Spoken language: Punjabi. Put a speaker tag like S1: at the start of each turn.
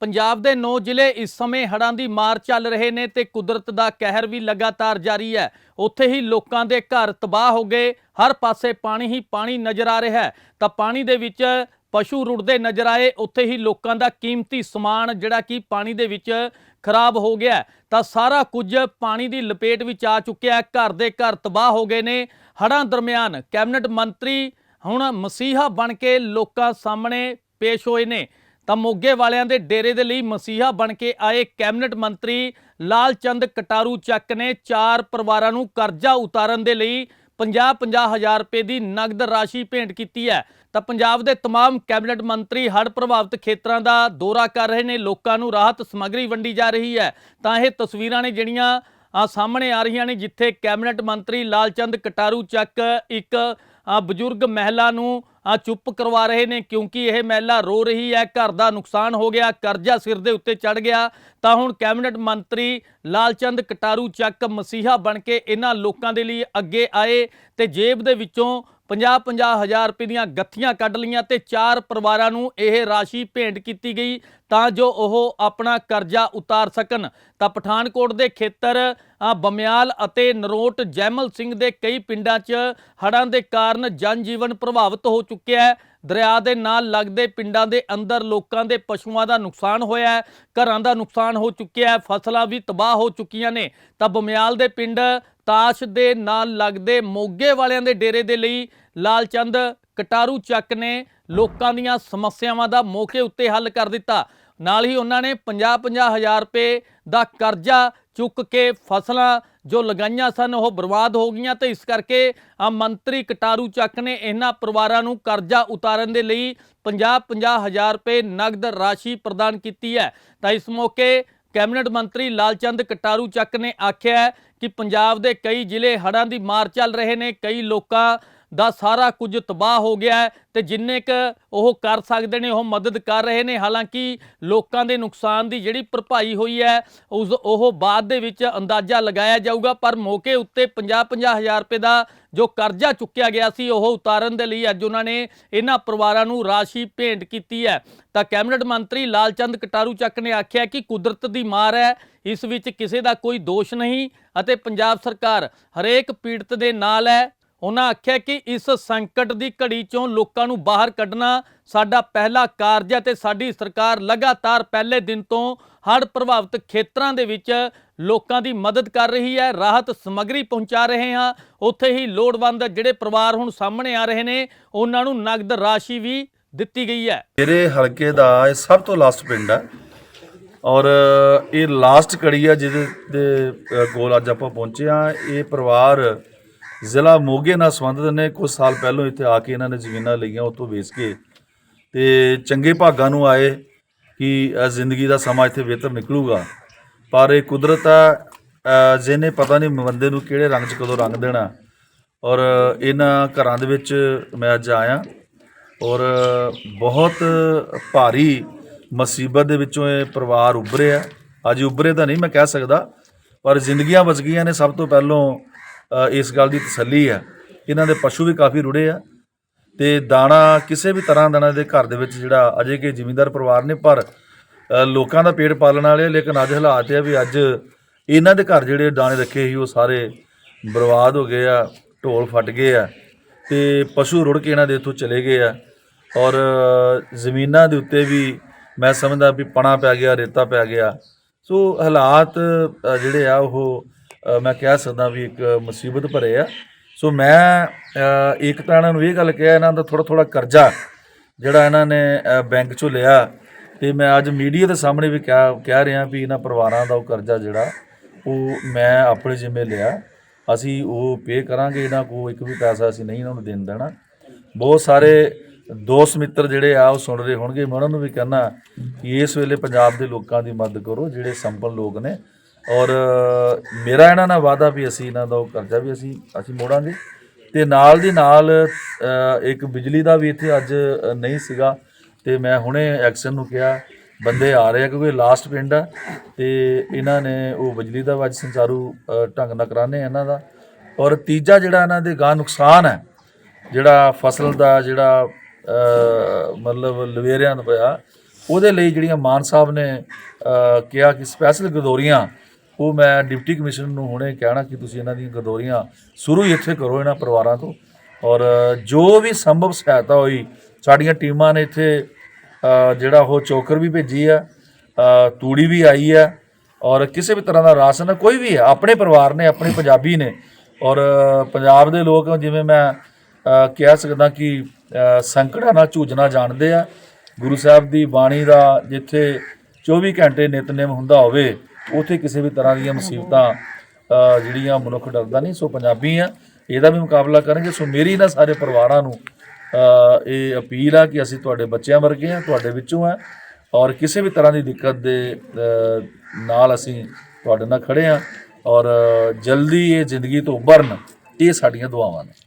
S1: ਪੰਜਾਬ ਦੇ 9 ਜ਼ਿਲ੍ਹੇ ਇਸ ਸਮੇਂ ਹੜ੍ਹਾਂ ਦੀ ਮਾਰ ਚੱਲ ਰਹੇ ਨੇ ਤੇ ਕੁਦਰਤ ਦਾ ਕਹਿਰ ਵੀ ਲਗਾਤਾਰ ਜਾਰੀ ਹੈ। ਉੱਥੇ ਹੀ ਲੋਕਾਂ ਦੇ ਘਰ ਤਬਾਹ ਹੋ ਗਏ। ਹਰ ਪਾਸੇ ਪਾਣੀ ਹੀ ਪਾਣੀ ਨਜ਼ਰ ਆ ਰਿਹਾ ਹੈ। ਤਾਂ ਪਾਣੀ ਦੇ ਵਿੱਚ ਪਸ਼ੂ ਰੁੜਦੇ ਨਜ਼ਰ ਆਏ। ਉੱਥੇ ਹੀ ਲੋਕਾਂ ਦਾ ਕੀਮਤੀ ਸਮਾਨ ਜਿਹੜਾ ਕਿ ਪਾਣੀ ਦੇ ਵਿੱਚ ਖਰਾਬ ਹੋ ਗਿਆ ਤਾਂ ਸਾਰਾ ਕੁਝ ਪਾਣੀ ਦੀ ਲਪੇਟ ਵਿੱਚ ਆ ਚੁੱਕਿਆ ਘਰ ਦੇ ਘਰ ਤਬਾਹ ਹੋ ਗਏ ਨੇ। ਹੜ੍ਹਾਂ ਦਰਮਿਆਨ ਕੈਬਨਿਟ ਮੰਤਰੀ ਹੁਣ ਮਸੀਹਾ ਬਣ ਕੇ ਲੋਕਾਂ ਸਾਹਮਣੇ ਪੇਸ਼ ਹੋਏ ਨੇ। ਤਾਂ ਮੋਗੇ ਵਾਲਿਆਂ ਦੇ ਡੇਰੇ ਦੇ ਲਈ ਮਸੀਹਾ ਬਣ ਕੇ ਆਏ ਕੈਬਨਿਟ ਮੰਤਰੀ ਲਾਲਚੰਦ ਕਟਾਰੂ ਚੱਕ ਨੇ ਚਾਰ ਪਰਿਵਾਰਾਂ ਨੂੰ ਕਰਜ਼ਾ ਉਤਾਰਨ ਦੇ ਲਈ 50-50 ਹਜ਼ਾਰ ਰੁਪਏ ਦੀ ਨਗਦ ਰਾਸ਼ੀ ਭੇਂਟ ਕੀਤੀ ਹੈ ਤਾਂ ਪੰਜਾਬ ਦੇ तमाम ਕੈਬਨਿਟ ਮੰਤਰੀ ਹੜ੍ਹ ਪ੍ਰਭਾਵਿਤ ਖੇਤਰਾਂ ਦਾ ਦੌਰਾ ਕਰ ਰਹੇ ਨੇ ਲੋਕਾਂ ਨੂੰ ਰਾਹਤ ਸਮੱਗਰੀ ਵੰਡੀ ਜਾ ਰਹੀ ਹੈ ਤਾਂ ਇਹ ਤਸਵੀਰਾਂ ਨੇ ਜਿਹੜੀਆਂ ਆ ਸਾਹਮਣੇ ਆ ਰਹੀਆਂ ਨੇ ਜਿੱਥੇ ਕੈਬਨਿਟ ਮੰਤਰੀ ਲਾਲਚੰਦ ਕਟਾਰੂ ਚੱਕ ਇੱਕ ਆ ਬਜ਼ੁਰਗ ਮਹਿਲਾ ਨੂੰ ਆ ਚੁੱਪ ਕਰਵਾ ਰਹੇ ਨੇ ਕਿਉਂਕਿ ਇਹ ਮਹਿਲਾ ਰੋ ਰਹੀ ਹੈ, ਘਰ ਦਾ ਨੁਕਸਾਨ ਹੋ ਗਿਆ, ਕਰਜ਼ਾ ਸਿਰ ਦੇ ਉੱਤੇ ਚੜ ਗਿਆ। ਤਾਂ ਹੁਣ ਕੈਬਨਿਟ ਮੰਤਰੀ ਲਾਲਚੰਦ ਕਟਾਰੂ ਚੱਕ ਮਸੀਹਾ ਬਣ ਕੇ ਇਹਨਾਂ ਲੋਕਾਂ ਦੇ ਲਈ ਅੱਗੇ ਆਏ ਤੇ ਜੇਬ ਦੇ ਵਿੱਚੋਂ 50-50 ਹਜ਼ਾਰ ਰੁਪਏ ਦੀਆਂ ਗੱਥੀਆਂ ਕੱਢ ਲਈਆਂ ਤੇ ਚਾਰ ਪਰਿਵਾਰਾਂ ਨੂੰ ਇਹ ਰਾਸ਼ੀ ਭੇਂਟ ਕੀਤੀ ਗਈ ਤਾਂ ਜੋ ਉਹ ਆਪਣਾ ਕਰਜ਼ਾ ਉਤਾਰ ਸਕਣ। ਤਾਂ ਪਠਾਨਕੋਟ ਦੇ ਖੇਤਰ ਬਮਿਆਲ ਅਤੇ ਨਰੋਟ ਜੈਮਲ ਸਿੰਘ ਦੇ ਕਈ ਪਿੰਡਾਂ 'ਚ ਹੜ੍ਹਾਂ ਦੇ ਕਾਰਨ ਜਨਜੀਵਨ ਪ੍ਰਭਾਵਿਤ ਹੋ ਚੁੱਕਿਆ ਹੈ। ਦਰਿਆ ਦੇ ਨਾਲ ਲੱਗਦੇ ਪਿੰਡਾਂ ਦੇ ਅੰਦਰ ਲੋਕਾਂ ਦੇ ਪਸ਼ੂਆਂ ਦਾ ਨੁਕਸਾਨ ਹੋਇਆ ਹੈ। ਘਰਾਂ ਦਾ ਨੁਕਸਾਨ ਹੋ ਚੁੱਕਿਆ ਹੈ। ਫਸਲਾਂ ਵੀ ਤਬਾਹ ਹੋ ਚੁੱਕੀਆਂ ਨੇ। ਤਾਂ ਬਮਿਆਲ ਦੇ ਪਿੰਡ ਤਾਸ਼ ਦੇ ਨਾਲ ਲੱਗਦੇ ਮੋਗੇ ਵਾਲਿਆਂ ਦੇ ਡੇਰੇ ਦੇ ਲਈ ਲਾਲਚੰਦ ਕਟਾਰੂ ਚੱਕ ਨੇ ਲੋਕਾਂ ਦੀਆਂ ਸਮੱਸਿਆਵਾਂ ਦਾ ਮੌਕੇ ਉੱਤੇ ਹੱਲ ਕਰ ਦਿੱਤਾ। ਨਾਲ ਹੀ ਉਹਨਾਂ ਨੇ 50-50 ਹਜ਼ਾਰ ਰੁਪਏ ਦਾ ਕਰਜ਼ਾ ਚੁੱਕ ਕੇ ਫਸਲਾਂ ਜੋ ਲਗਾਈਆਂ ਸਨ ਉਹ ਬਰਬਾਦ ਹੋ ਗਈਆਂ ਤੇ ਇਸ ਕਰਕੇ ਆ ਮੰਤਰੀ ਕਟਾਰੂ ਚੱਕ ਨੇ ਇਹਨਾਂ ਪਰਿਵਾਰਾਂ ਨੂੰ ਕਰਜ਼ਾ ਉਤਾਰਨ ਦੇ ਲਈ 50-50 ਹਜ਼ਾਰ ਰੁਪਏ ਨਗਦ ਰਾਸ਼ੀ ਪ੍ਰਦਾਨ ਕੀਤੀ ਹੈ। ਤਾਂ ਇਸ ਮੌਕੇ ਕੈਬਨਿਟ ਮੰਤਰੀ ਲਾਲਚੰਦ ਕਟਾਰੂ ਚੱਕ ਨੇ ਆਖਿਆ ਕਿ ਪੰਜਾਬ ਦੇ ਕਈ ਜ਼ਿਲ੍ਹੇ ਹੜ੍ਹਾਂ ਦੀ ਮਾਰ ਚੱਲ ਰਹੇ ਨੇ ਕਈ ਲੋਕਾਂ ਦਾ ਸਾਰਾ ਕੁਝ ਤਬਾਹ ਹੋ ਗਿਆ ਹੈ ਤੇ ਜਿੰਨੇ ਕ ਉਹ ਕਰ ਸਕਦੇ ਨੇ, ਉਹ ਮਦਦ ਕਰ ਰਹੇ ਨੇ। ਹਾਲਾਂਕਿ ਲੋਕਾਂ ਦੇ ਨੁਕਸਾਨ ਦੀ ਜਿਹੜੀ ਭਰਪਾਈ ਹੋਈ ਹੈ, ਉਸ ਉਹ ਬਾਅਦ ਦੇ ਵਿੱਚ ਅੰਦਾਜ਼ਾ ਲਗਾਇਆ ਜਾਊਗਾ, ਪਰ ਮੌਕੇ ਉੱਤੇ 50-50 ਹਜ਼ਾਰ ਰੁਪਏ ਦਾ ਜੋ ਕਰਜ਼ਾ ਚੁੱਕਿਆ ਗਿਆ ਸੀ, ਉਹ ਉਤਾਰਨ ਦੇ ਲਈ ਅੱਜ ਉਹਨਾਂ ਨੇ ਇਹਨਾਂ ਪਰਿਵਾਰਾਂ ਨੂੰ ਰਾਸ਼ੀ ਭੇਂਟ ਕੀਤੀ ਹੈ। ਤਾਂ ਕੈਬਨਿਟ ਮੰਤਰੀ ਲਾਲਚੰਦ ਕਟਾਰੂ ਚੱਕ ਨੇ ਆਖਿਆ ਕਿ ਕੁਦਰਤ ਦੀ ਮਾਰ ਹੈ, ਇਸ ਵਿੱਚ ਕਿਸੇ ਦਾ ਕੋਈ ਦੋਸ਼ ਨਹੀਂ ਅਤੇ ਪੰਜਾਬ ਸਰਕਾਰ ਹਰੇਕ ਪੀੜਤ ਦੇ ਨਾਲ ਹੈ। ਉਹਨਾਂ ਆਖਿਆ ਕਿ ਇਸ ਸੰਕਟ ਦੀ ਘੜੀ ਚੋਂ ਲੋਕਾਂ ਨੂੰ ਬਾਹਰ ਕੱਢਣਾ ਸਾਡਾ ਪਹਿਲਾ ਕਾਰਜ ਹੈ ਤੇ ਸਾਡੀ ਸਰਕਾਰ ਲਗਾਤਾਰ ਪਹਿਲੇ ਦਿਨ ਤੋਂ ਹੜ੍ਹ ਪ੍ਰਭਾਵਿਤ ਖੇਤਰਾਂ ਦੇ ਵਿੱਚ ਲੋਕਾਂ ਦੀ ਮਦਦ ਕਰ ਰਹੀ ਹੈ, ਰਾਹਤ ਸਮੱਗਰੀ ਪਹੁੰਚਾ ਰਹੇ ਹਾਂ, ਉੱਥੇ ਹੀ ਲੋੜਵੰਦ ਜਿਹੜੇ ਪਰਿਵਾਰ ਹੁਣ ਸਾਹਮਣੇ ਆ ਰਹੇ ਨੇ, ਉਹਨਾਂ ਨੂੰ ਨਗਦ ਰਾਸ਼ੀ ਵੀ ਦਿੱਤੀ ਗਈ ਹੈ।
S2: ਮੇਰੇ ਹਲਕੇ ਦਾ ਇਹ ਸਭ ਤੋਂ ਲਾਸਟ ਪਿੰਡ ਹੈ ਔਰ ਇਹ ਲਾਸਟ ਕੜੀ ਹੈ ਜਿਹਦੇ ਦੇ ਕੋਲ ਅੱਜ ਆਪਾਂ ਪਹੁੰਚੇ ਆ ਇਹ ਪਰਿਵਾਰ ਜ਼ਿਲ੍ਹਾ ਮੋਗੇ ਨਾਲ ਸੰਬੰਧਿਤ ਨੇ। ਕੁਝ ਸਾਲ ਪਹਿਲਾਂ ਇੱਥੇ ਆ ਕੇ ਇਹਨਾਂ ਨੇ ਜ਼ਮੀਨਾਂ ਲਈਆਂ ਉੱਥੋਂ ਵੇਚ ਕੇ। ਤੇ ਚੰਗੇ ਭਾਗਾਂ ਨੂੰ ਆਏ ਕਿ ਜ਼ਿੰਦਗੀ ਦਾ ਸਮਾਂ ਇੱਥੇ ਬਿਹਤਰ ਨਿਕਲੂਗਾ। ਪਰ ਇਹ ਕੁਦਰਤ ਆ ਜਿਹਨੇ ਪਤਾ ਨਹੀਂ ਬੰਦੇ ਨੂੰ ਕਿਹੜੇ ਰੰਗ 'ਚ ਕਦੋਂ ਰੰਗ ਦੇਣਾ। ਔਰ ਇਹਨਾਂ ਘਰਾਂ ਦੇ ਵਿੱਚ ਮੈਂ ਅੱਜ ਆਇਆ। ਔਰ ਬਹੁਤ ਭਾਰੀ ਮੁਸੀਬਤ ਦੇ ਵਿੱਚੋਂ ਇਹ ਪਰਿਵਾਰ ਉੱਭਰਿਆ। ਅੱਜ ਉੱਭਰੇ ਤਾਂ ਨਹੀਂ ਮੈਂ ਕਹਿ ਸਕਦਾ, ਪਰ ਜ਼ਿੰਦਗੀਆਂ ਬਚ ਗਈਆਂ ਨੇ ਸਭ ਤੋਂ ਪਹਿਲੋਂ। ਇਸ ਗੱਲ ਦੀ ਤਸੱਲੀ ਆ ਇਹਨਾਂ ਦੇ ਪਸ਼ੂ ਵੀ ਕਾਫੀ ਰੁੜੇ ਆ ਤੇ ਦਾਣਾ ਕਿਸੇ ਵੀ ਤਰ੍ਹਾਂ ਦਾ ਇਹਨਾਂ ਦੇ ਘਰ ਦੇ ਵਿੱਚ ਜਿਹੜਾ ਅਜੇ ਕਿ ਜ਼ਿਮੀਂਦਾਰ ਪਰਿਵਾਰ ਨੇ, ਪਰ ਲੋਕਾਂ ਦਾ ਪੇਟ ਪਾਲਣ ਵਾਲੇ ਲੇਕਿਨ ਅੱਜ ਹਾਲਾਤ ਇਹ ਆ ਵੀ ਅੱਜ ਇਹਨਾਂ ਦੇ ਘਰ ਜਿਹੜੇ ਦਾਣੇ ਰੱਖੇ ਸੀ, ਉਹ ਸਾਰੇ ਬਰਬਾਦ ਹੋ ਗਏ ਆ, ਢੋਲ ਫਟ ਗਏ ਆ ਤੇ ਪਸ਼ੂ ਰੁੜ ਕੇ ਇਹਨਾਂ ਦੇ ਇੱਥੋਂ ਚਲੇ ਗਏ ਆ ਔਰ ਜ਼ਮੀਨਾਂ ਦੇ ਉੱਤੇ ਵੀ ਮੈਂ ਸਮਝਦਾ ਵੀ ਪਣਾ ਪੈ ਗਿਆ, ਰੇਤਾ ਪੈ ਗਿਆ। ਸੋ ਹਾਲਾਤ ਜਿਹੜੇ ਆ ਉਹ ਮੈਂ ਕਹਿ ਸਕਦਾ ਵੀ ਇੱਕ ਮੁਸੀਬਤ ਭਰੇ ਆ। ਸੋ ਮੈਂ ਇੱਕ ਤਾਂ ਇਹਨਾਂ ਨੂੰ ਇਹ ਗੱਲ ਕਿਹਾ, ਇਹਨਾਂ ਦਾ ਥੋੜਾ ਥੋੜਾ ਕਰਜ਼ਾ ਜਿਹੜਾ ਇਹਨਾਂ ਨੇ ਬੈਂਕ ਚੋਂ ਲਿਆ। ਤੇ ਮੈਂ ਅੱਜ ਮੀਡੀਆ ਦੇ ਸਾਹਮਣੇ ਵੀ ਕਹਿ ਕਹਿ ਰਿਹਾ ਵੀ ਇਹਨਾਂ ਪਰਿਵਾਰਾਂ ਦਾ ਉਹ ਕਰਜ਼ਾ ਜਿਹੜਾ, ਉਹ ਮੈਂ ਆਪਣੇ ਜਿੰਮੇ ਲਿਆ। ਅਸੀਂ ਉਹ ਪੇ ਕਰਾਂਗੇ, ਇਹਨਾਂ ਕੋ ਇੱਕ ਵੀ ਪੈਸਾ ਅਸੀਂ ਨਹੀਂ ਇਹਨਾਂ ਨੂੰ ਦੇਣ ਦੇਣਾ। ਬਹੁਤ ਸਾਰੇ ਦੋਸਤ ਮਿੱਤਰ ਜਿਹੜੇ ਆ, ਉਹ ਸੁਣ ਰਹੇ ਹੋਣਗੇ। ਮੈਂ ਉਹਨਾਂ ਨੂੰ ਵੀ ਕਹਿਣਾ ਕਿ ਇਸ ਵੇਲੇ ਪੰਜਾਬ ਦੇ ਲੋਕਾਂ ਦੀ ਮਦਦ ਕਰੋ, ਜਿਹੜੇ ਸੰਪਨ ਲੋਕ ਨੇ। ਔਰ ਮੇਰਾ ਇਹਨਾਂ ਨਾਲ ਵਾਅਦਾ ਵੀ ਅਸੀਂ ਇਹਨਾਂ ਦਾ ਉਹ ਕਰਜ਼ਾ ਵੀ ਅਸੀਂ ਅਸੀਂ ਮੋੜਾਂਗੇ। ਤੇ ਨਾਲ ਦੀ ਨਾਲ ਇੱਕ ਬਿਜਲੀ ਦਾ ਵੀ ਇੱਥੇ ਅੱਜ ਨਹੀਂ ਸੀਗਾ। ਤੇ ਮੈਂ ਹੁਣੇ ਐਕਸ਼ਨ ਨੂੰ ਕਿਹਾ, ਬੰਦੇ ਆ ਰਹੇ ਆ ਕਿਉਂਕਿ ਲਾਸਟ ਪਿੰਡ ਆ। ਤੇ ਇਹਨਾਂ ਨੇ ਉਹ ਬਿਜਲੀ ਦਾ ਵੀ ਅੱਜ ਸੰਚਾਰੂ ਢੰਗ ਨਾਲ ਕਰਾਣੇ ਇਹਨਾਂ ਦਾ। ਔਰ ਤੀਜਾ ਜਿਹੜਾ ਇਹਨਾਂ ਦੇ ਗਾਂ ਨੁਕਸਾਨ ਹੈ, ਜਿਹੜਾ ਫਸਲ ਦਾ ਜਿਹੜਾ ਮਤਲਬ ਲਵੇਰਿਆਂ ਦਾ ਪਿਆ ਉਹਦੇ ਲਈ ਜਿਹੜੀਆਂ ਮਾਨ ਸਾਹਿਬ ਨੇ ਕਿਹਾ ਕਿ ਸਪੈਸ਼ਲ ਗਦੋਰੀਆਂ ਉਹ ਮੈਂ ਡਿਪਟੀ ਕਮਿਸ਼ਨਰ ਨੂੰ ਹੁਣੇ ਕਹਿਣਾ ਕਿ ਤੁਸੀਂ ਇਹਨਾਂ ਦੀਆਂ ਗਦੋਰੀਆਂ ਸ਼ੁਰੂ ਹੀ ਇੱਥੇ ਕਰੋ ਇਹਨਾਂ ਪਰਿਵਾਰਾਂ ਤੋਂ। ਔਰ ਜੋ ਵੀ ਸੰਭਵ ਸਹਾਇਤਾ ਹੋਈ ਸਾਡੀਆਂ ਟੀਮਾਂ ਨੇ ਇੱਥੇ ਜਿਹੜਾ ਉਹ ਚੋਕਰ ਵੀ ਭੇਜੀ ਆ ਤੂੜੀ ਵੀ ਆਈ ਆ ਔਰ ਕਿਸੇ ਵੀ ਤਰ੍ਹਾਂ ਦਾ ਰਾਸ਼ਨ ਕੋਈ ਵੀ ਹੈ ਆਪਣੇ ਪਰਿਵਾਰ ਨੇ ਆਪਣੇ ਪੰਜਾਬੀ ਨੇ। ਔਰ ਪੰਜਾਬ ਦੇ ਲੋਕ ਜਿਵੇਂ ਮੈਂ ਕਹਿ ਸਕਦਾ ਕਿ ਅ, ਸੰਕਟਾਂ ਨਾਲ ਝੂਝਣਾ ਜਾਣਦੇ ਆ। ਗੁਰੂ ਸਾਹਿਬ ਦੀ ਬਾਣੀ ਦਾ ਜਿੱਥੇ 24 ਘੰਟੇ ਨਿਤਨੇਮ ਹੁੰਦਾ ਹੋਵੇ ਉਥੇ ਕਿਸੇ ਵੀ ਤਰ੍ਹਾਂ ਦੀਆਂ ਮੁਸੀਬਤਾਂ ਜਿਹੜੀਆਂ ਮਨੁੱਖ ਡਰਦਾ ਨਹੀਂ, ਸੋ ਪੰਜਾਬੀ ਆ, ਇਹਦਾ ਵੀ ਮੁਕਾਬਲਾ ਕਰਨਗੇ ਸੋ ਮੇਰੀ ਨਾ ਸਾਰੇ ਪਰਿਵਾਰਾਂ ਨੂੰ ਇਹ ਅਪੀਲ ਆ ਕਿ ਅਸੀਂ ਤੁਹਾਡੇ ਬੱਚਿਆਂ ਵਰਗੇ ਆ, ਤੁਹਾਡੇ ਵਿੱਚੋਂ ਆ, ਔਰ ਕਿਸੇ ਵੀ ਤਰ੍ਹਾਂ ਦੀ ਦਿੱਕਤ ਦੇ ਨਾਲ ਅਸੀਂ ਤੁਹਾਡੇ ਨਾਲ ਖੜੇ ਆ, ਔਰ ਜਲਦੀ ਇਹ ਜ਼ਿੰਦਗੀ ਤੋਂ ਉਭਰਨ, ਇਹ ਸਾਡੀਆਂ ਦੁਆਵਾਂ ਨੇ।